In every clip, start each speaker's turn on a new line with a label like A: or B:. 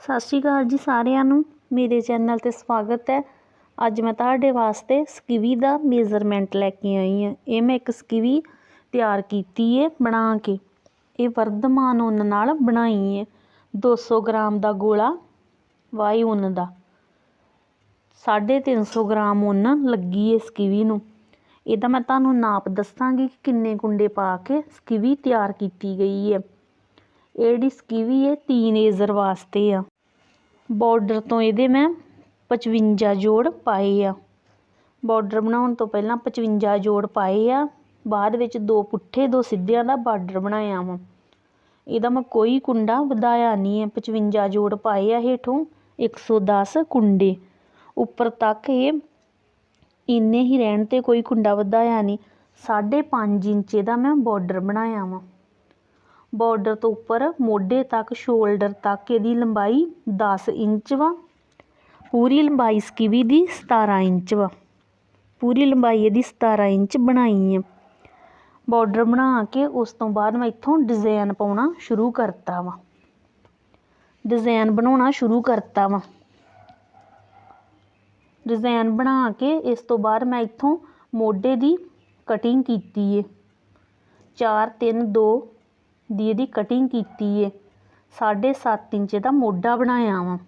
A: ਸਤਿ ਸ਼੍ਰੀ ਅਕਾਲ ਜੀ ਸਾਰਿਆਂ ਨੂੰ। ਮੇਰੇ ਚੈਨਲ 'ਤੇ ਸਵਾਗਤ ਹੈ। ਅੱਜ ਮੈਂ ਤੁਹਾਡੇ ਵਾਸਤੇ ਸਕਿਵੀ ਦਾ ਮੇਜ਼ਰਮੈਂਟ ਲੈ ਕੇ ਆਈ ਹਾਂ। ਇਹ ਮੈਂ ਇੱਕ ਸਕਿਵੀ ਤਿਆਰ ਕੀਤੀ ਹੈ ਬਣਾ ਕੇ। ਇਹ ਵਰਧਮਾਨ ਉੱਨ ਨਾਲ ਬਣਾਈ ਹੈ 200 ਗ੍ਰਾਮ ਦਾ ਗੋਲਾ, ਵਾਈ ਉੱਨ ਦਾ। 350 ਗ੍ਰਾਮ ਉੱਨ ਲੱਗੀ ਹੈ ਸਕਿਵੀ ਨੂੰ। ਇਹਦਾ ਮੈਂ ਤੁਹਾਨੂੰ ਨਾਪ ਦੱਸਾਂਗੀ ਕਿ ਕਿੰਨੇ ਕੁੰਡੇ ਪਾ ਕੇ ਸਕਿਵੀ ਤਿਆਰ ਕੀਤੀ ਗਈ ਹੈ ਇਹ ਜਿਹੜੀ ਸਕੀਵੀ ਹੈ ਟੀਨਏਜਰ ਵਾਸਤੇ ਆ। ਬਾਰਡਰ ਤੋਂ ਇਹਦੇ ਮੈਂ 55 ਜੋੜ ਪਾਏ ਆ। ਬਾਰਡਰ ਬਣਾਉਣ ਤੋਂ ਪਹਿਲਾਂ 55 ਜੋੜ ਪਾਏ ਆ। ਬਾਅਦ ਵਿੱਚ ਦੋ ਪੁੱਠੇ, ਦੋ ਸਿੱਧਿਆਂ ਦਾ ਬਾਰਡਰ ਬਣਾਇਆ ਵਾ। ਇਹਦਾ ਮੈਂ ਕੋਈ ਕੁੰਡਾ ਵਧਾਇਆ ਨਹੀਂ ਹੈ 55 ਜੋੜ ਪਾਏ ਆ ਹੇਠੋਂ 110 ਕੁੰਡੇ। ਉੱਪਰ ਤੱਕ ਇਹ ਇੰਨੇ ਹੀ ਰਹਿਣ ਤੇ ਕੋਈ ਕੁੰਡਾ ਵਧਾਇਆ ਨਹੀਂ। 5.5 ਇੰਚ ਇਹਦਾ ਮੈਂ ਬਾਰਡਰ ਬਣਾਇਆ ਵਾ। ਬਾਰਡਰ ਤੋਂ ਉੱਪਰ ਮੋਢੇ ਤੱਕ, ਸ਼ੋਲਡਰ ਤੱਕ ਇਹਦੀ ਲੰਬਾਈ 10 ਇੰਚ ਵਾ। ਪੂਰੀ ਲੰਬਾਈ ਸਕੀਵੀ ਦੀ 17 ਇੰਚ ਵਾ। ਪੂਰੀ ਲੰਬਾਈ ਇਹਦੀ 17 ਇੰਚ ਬਣਾਈ ਹੈ ਬਾਰਡਰ ਬਣਾ ਕੇ ਉਸ ਤੋਂ ਬਾਅਦ ਮੈਂ ਇੱਥੋਂ ਡਿਜ਼ਾਈਨ ਪਾਉਣਾ ਸ਼ੁਰੂ ਕਰਤਾ ਵਾ। ਡਿਜ਼ਾਈਨ ਬਣਾਉਣਾ ਸ਼ੁਰੂ ਕਰਤਾ ਵਾ। ਡਿਜ਼ਾਈਨ ਬਣਾ ਕੇ ਇਸ ਤੋਂ ਬਾਅਦ ਮੈਂ ਇੱਥੋਂ ਮੋਢੇ ਦੀ ਕਟਿੰਗ ਕੀਤੀ ਏ। 4 3 2 ਦੀ ਇਹਦੀ ਕਟਿੰਗ ਕੀਤੀ ਏ। 7.5 ਇੰਚ ਦਾ ਮੋਢਾ ਬਣਾਇਆ ਵਾ।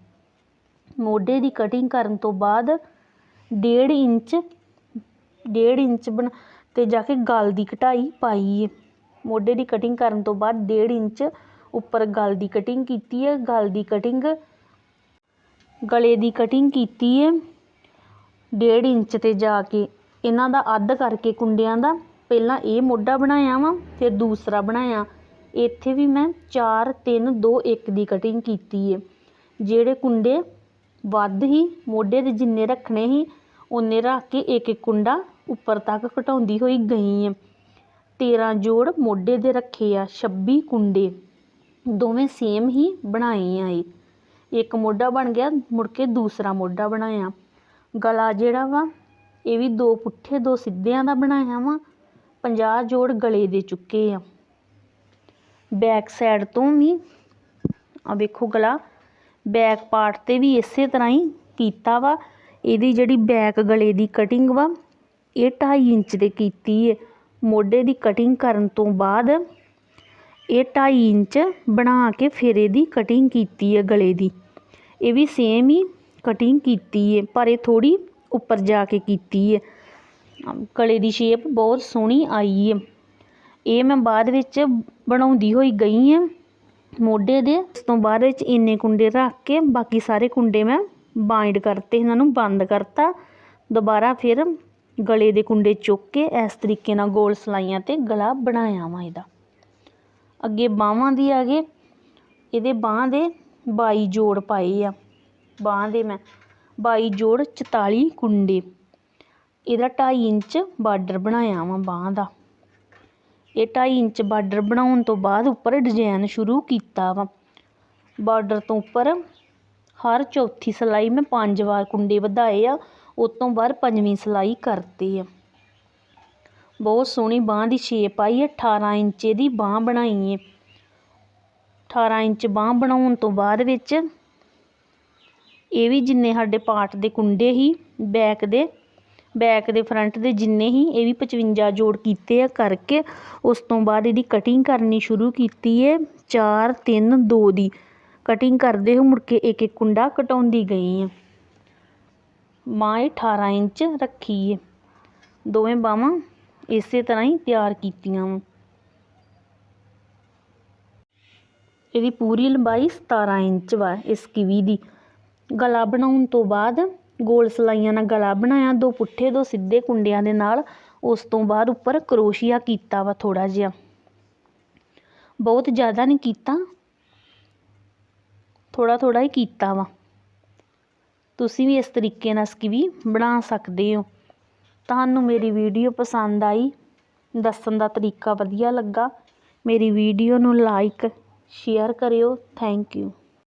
A: ਮੋਢੇ ਦੀ ਕਟਿੰਗ ਕਰਨ ਤੋਂ ਬਾਅਦ 1.5 ਇੰਚ 1.5 ਇੰਚ ਬਣ ਤੇ ਜਾ ਕੇ ਗਲ ਦੀ ਕਟਾਈ ਪਾਈ ਏ। ਮੋਢੇ ਦੀ ਕਟਿੰਗ ਕਰਨ ਤੋਂ ਬਾਅਦ 1.5 ਇੰਚ ਉੱਪਰ ਗਲ ਦੀ ਕਟਿੰਗ ਕੀਤੀ ਹੈ ਗਲ ਦੀ ਕਟਿੰਗ ਗਲੇ ਦੀ ਕਟਿੰਗ ਕੀਤੀ ਹੈ 1.5 ਇੰਚ ਤੇ ਜਾ ਕੇ ਇਹਨਾਂ ਦਾ ਅੱਧ ਕਰਕੇ ਕੁੰਡਿਆਂ ਦਾ ਪਹਿਲਾਂ ਇਹ ਮੋਢਾ ਬਣਾਇਆ ਵਾ, ਫਿਰ ਦੂਸਰਾ ਬਣਾਇਆ। ਇੱਥੇ ਵੀ ਮੈਂ 4 3 2 1 ਦੀ ਕਟਿੰਗ ਕੀਤੀ ਹੈ ਜਿਹੜੇ ਕੁੰਡੇ ਵੱਧ ਹੀ, ਮੋਢੇ ਦੇ ਜਿੰਨੇ ਰੱਖਣੇ ਸੀ ਉਨੇ ਰੱਖ ਕੇ ਇੱਕ ਇੱਕ ਕੁੰਡਾ ਉੱਪਰ ਤੱਕ ਘਟਾਉਂਦੀ ਹੋਈ ਗਈ ਹੈ ਤੇਰਾਂ ਜੋੜ ਮੋਢੇ ਦੇ ਰੱਖੇ ਆ 26 ਕੁੰਡੇ। ਦੋਵੇਂ ਸੇਮ ਹੀ ਬਣਾਏ ਆ ਇਹ। ਇੱਕ ਮੋਢਾ ਬਣ ਗਿਆ, ਮੁੜ ਕੇ ਦੂਸਰਾ ਮੋਢਾ ਬਣਾਇਆ। ਗਲਾ ਜਿਹੜਾ ਵਾ, ਇਹ ਵੀ ਦੋ ਪੁੱਠੇ, ਦੋ ਸਿੱਧਿਆਂ ਦਾ ਬਣਾਇਆ ਵਾ। 50 ਜੋੜ ਗਲੇ ਦੇ ਚੁੱਕੇ ਆ। ਬੈਕ ਸਾਈਡ ਤੋਂ ਵੀ। ਆ ਵੇਖੋ ਗਲਾ ਬੈਕ ਪਾਰਟ ਤੇ ਵੀ ਇਸੇ ਤਰ੍ਹਾਂ ਹੀ ਕੀਤਾ ਵਾ। ਇਹਦੀ ਜਿਹੜੀ ਬੈਕ ਗਲੇ ਦੀ ਕਟਿੰਗ ਵਾ, ਇਹ 2.5 ਇੰਚ ਦੇ ਕੀਤੀ ਹੈ ਮੋਢੇ ਦੀ ਕਟਿੰਗ ਕਰਨ ਤੋਂ ਬਾਅਦ ਇਹ 2.5 ਇੰਚ ਬਣਾ ਕੇ ਫਿਰ ਇਹਦੀ ਕਟਿੰਗ ਕੀਤੀ ਹੈ ਗਲੇ ਦੀ। ਇਹ ਵੀ ਸੇਮ ਹੀ ਕਟਿੰਗ ਕੀਤੀ ਹੈ ਪਰ ਇਹ ਥੋੜੀ ਉੱਪਰ ਜਾ ਕੇ ਕੀਤੀ ਹੈ ਗਲੇ ਦੀ ਸ਼ੇਪ ਬਹੁਤ ਸੋਹਣੀ ਆਈ ਹੈ ਇਹ ਮੈਂ ਬਾਅਦ ਵਿੱਚ ਬਣਾਉਂਦੀ ਹੋਈ ਗਈ ਹਾਂ ਮੋਢੇ ਦੇ। ਉਸ ਤੋਂ ਬਾਅਦ ਵਿੱਚ ਇੰਨੇ ਕੁੰਡੇ ਰੱਖ ਕੇ ਬਾਕੀ ਸਾਰੇ ਕੁੰਡੇ ਮੈਂ ਬਾਈਂਡ ਕਰਤੇ, ਇਹਨਾਂ ਨੂੰ ਬੰਦ ਕਰਤਾ। ਦੁਬਾਰਾ ਫਿਰ ਗਲੇ ਦੇ ਕੁੰਡੇ ਚੁੱਕ ਕੇ ਇਸ ਤਰੀਕੇ ਨਾਲ ਗੋਲ ਸਲਾਈਆਂ ਤੇ ਗਲਾ ਬਣਾਇਆ ਵਾ ਇਹਦਾ। ਅੱਗੇ ਬਾਹਾਂ ਦੀ ਆ ਗਏ। ਇਹਦੇ ਬਾਹਾਂ ਦੇ 22 ਜੋੜ ਪਾਏ ਆ। ਬਾਹਾਂ ਦੇ ਮੈਂ 22 ਜੋੜ 44 ਕੁੰਡੇ। ਇਹਦਾ 2.5 ਇੰਚ ਬਾਰਡਰ ਬਣਾਇਆ ਵਾ ਬਾਹਾਂ ਦਾ। ਇਹ 2.5 ਇੰਚ ਬਾਰਡਰ ਬਣਾਉਣ ਤੋਂ ਬਾਅਦ ਉੱਪਰ ਡਿਜ਼ਾਈਨ ਸ਼ੁਰੂ ਕੀਤਾ ਵਾ। ਬਾਰਡਰ ਤੋਂ ਉੱਪਰ ਹਰ ਚੌਥੀ ਸਿਲਾਈ ਮੈਂ ਪੰਜ ਵਾਰ ਕੁੰਡੇ ਵਧਾਏ ਆ, ਉਸ ਤੋਂ ਬਾਅਦ ਪੰਜਵੀਂ ਸਿਲਾਈ ਕਰਤੀ ਆ। ਬਹੁਤ ਸੋਹਣੀ ਬਾਹ ਦੀ ਸ਼ੇਪ ਆਈ ਹੈ 18 ਇੰਚ ਦੀ ਬਾਹ ਬਣਾਈ ਹੈ 18 ਇੰਚ ਬਾਹ ਬਣਾਉਣ ਤੋਂ ਬਾਅਦ ਵਿੱਚ ਇਹ ਵੀ ਜਿੰਨੇ ਸਾਡੇ ਪਾਰਟ ਦੇ ਕੁੰਡੇ ਹੀ ਬੈਕ ਦੇ ਬੈਕ ਦੇ ਫਰੰਟ ਦੇ ਜਿੰਨੇ ਹੀ ਇਹ ਵੀ 55 ਜੋੜ ਕੀਤੇ ਆ ਕਰਕੇ ਉਸ ਤੋਂ ਬਾਅਦ ਇਹਦੀ ਕਟਿੰਗ ਕਰਨੀ ਸ਼ੁਰੂ ਕੀਤੀ ਹੈ 4 3 2 ਦੀ। ਕਟਿੰਗ ਕਰਦੇ ਹੋ ਮੁੜ ਕੇ ਇੱਕ ਇੱਕ ਕੁੰਡਾ ਕਟਾਉਂਦੀ ਗਈ ਹੈ ਮਾਂ 18 ਇੰਚ ਰੱਖੀ ਹੈ ਦੋਵੇਂ ਬਾਹਾਂ ਇਸੇ ਤਰ੍ਹਾਂ ਹੀ ਤਿਆਰ ਕੀਤੀਆਂ ਵਾ। ਇਹਦੀ ਪੂਰੀ ਲੰਬਾਈ 17 ਇੰਚ ਵਾ ਇਸ ਕਿਵੀ ਦੀ। ਗਲਾ ਬਣਾਉਣ ਤੋਂ ਬਾਅਦ ਗੋਲ ਸਲਾਈਆਂ ਨਾਲ ਗਲਾ ਬਣਾਇਆ, ਦੋ ਪੁੱਠੇ, ਦੋ ਸਿੱਧੇ ਕੁੰਡਿਆਂ ਦੇ ਨਾਲ। ਉਸ ਤੋਂ ਬਾਅਦ ਉੱਪਰ ਕਰੋਸ਼ੀਆ ਕੀਤਾ ਵਾ ਥੋੜਾ ਜਿਹਾ। ਬਹੁਤ ਜ਼ਿਆਦਾ ਨਹੀਂ ਕੀਤਾ। ਥੋੜਾ ਥੋੜਾ ਹੀ ਕੀਤਾ ਵਾ। ਤੁਸੀਂ ਵੀ ਇਸ ਤਰੀਕੇ ਨਾਲ ਸਕੀਵੀ ਬਣਾ ਸਕਦੇ ਹੋ। ਤੁਹਾਨੂੰ ਮੇਰੀ ਵੀਡੀਓ ਪਸੰਦ ਆਈ, ਦੱਸਣ ਦਾ ਤਰੀਕਾ ਵਧੀਆ ਲੱਗਾ, ਮੇਰੀ ਵੀਡੀਓ ਨੂੰ ਲਾਈਕ ਸ਼ੇਅਰ ਕਰਿਓ। Thank you